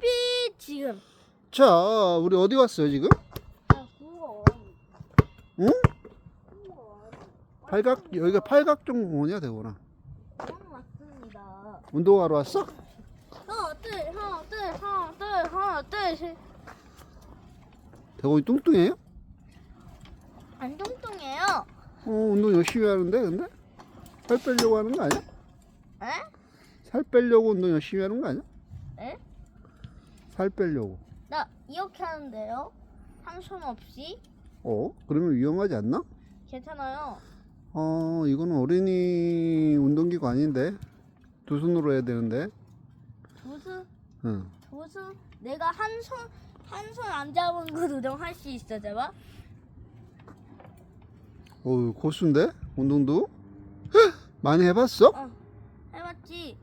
삐 지금. 자, 우리 어디 왔어요, 지금? 아 그거. 응? 팔각, 여기가 팔각정 공원이야, 대구나. 너무 왔습니다. 운동하러 왔어? 하나 둘 하나 둘 하나 둘 하나 둘 셋. 대구이 뚱뚱해요? 안 뚱뚱해요. 어, 운동 열심히 하는데, 근데? 살 빼려고 하는 거 아니야? 에? 살 빼려고 운동 열심히 하는 거 아니야? 에? 살 빼려고. 나 이렇게 하는데요. 한 손 없이 어? 그러면 위험하지 않나? 괜찮아요. 어, 이거는 어린이 운동기구 아닌데? 두 손으로 해야 되는데? 두수 응. 두수 내가 한 손 한 손 안 잡은 거 도정할 수 있어, 제발. 어, 고수인데? 운동도? 헉! 많이 해봤어? 어, 해봤지.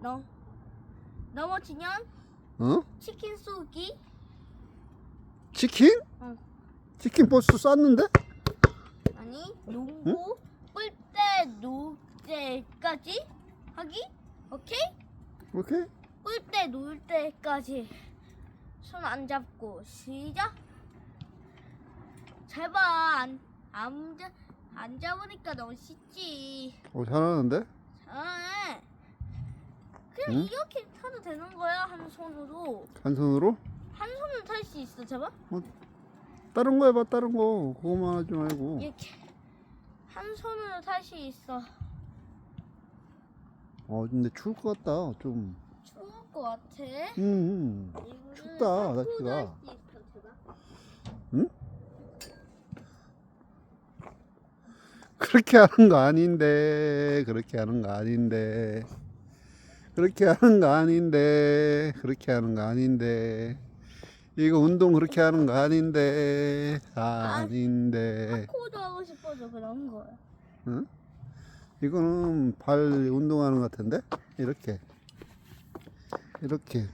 너 넘어지면 어? 치킨 쏘기. 치킨? 응. 치킨 버스 쌌는데? 아니 농구 꿀대 놀 때까지 하기. 오케이? 오케이. 꿀대 놀 때까지 손 안 잡고 시작. 제발 안, 안, 잡- 안 잡으니까 너무 쉽지. 어, 잘하는데? 잘하네. 그냥 응? 이렇게 되는 거야 한 손으로. 한 손으로? 한 손으로 탈 수 있어 제발. 다른 거 해봐, 다른 거. 그거만 하지 말고. 이렇게 한 손으로 탈 수 있어. 어, 근데 추울 것 같다, 좀. 추울 것 같아. 음, 음. 이거를 춥다, 살포도 날씨가. 할수 있어, 제발. 그렇게 하는 거 아닌데, 그렇게 하는 거 아닌데. 그렇게 하는 거 아닌데, 그렇게 하는 거 아닌데. 이거 운동 그렇게 하는 거 아닌데, 아닌데. 코도 하고 싶어서 그런 거야. 응? 이거는 발 운동하는 것 같은데? 이렇게. 이렇게.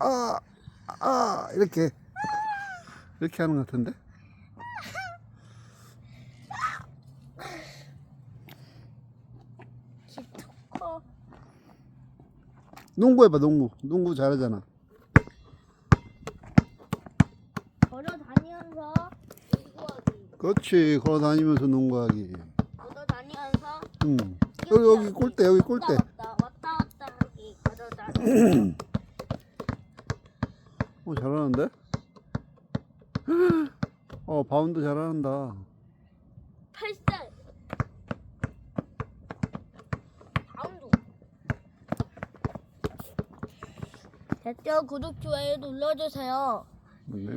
아, 아, 이렇게. 이렇게 하는 것 같은데? 농구 해봐, 농구. 농구 잘하잖아. 걸어 다니면서 농구하기. 그렇지. 걸어 다니면서 농구하기. 걸어 다니면서 응. 여기, 여기 골대, 여기 골대. 왔다 왔다 왔다 하기. 걸어 다니. 어, 잘하는데? 어, 바운드 잘한다. 팔살. 다음도. 댓글 구독 좋아요 눌러주세요.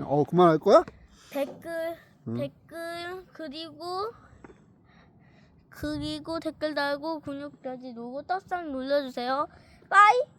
어, 그만할 거야? 댓글 응. 댓글 그리고 그리고 댓글 달고 근육까지 누르고 떡상 눌러주세요. 빠이.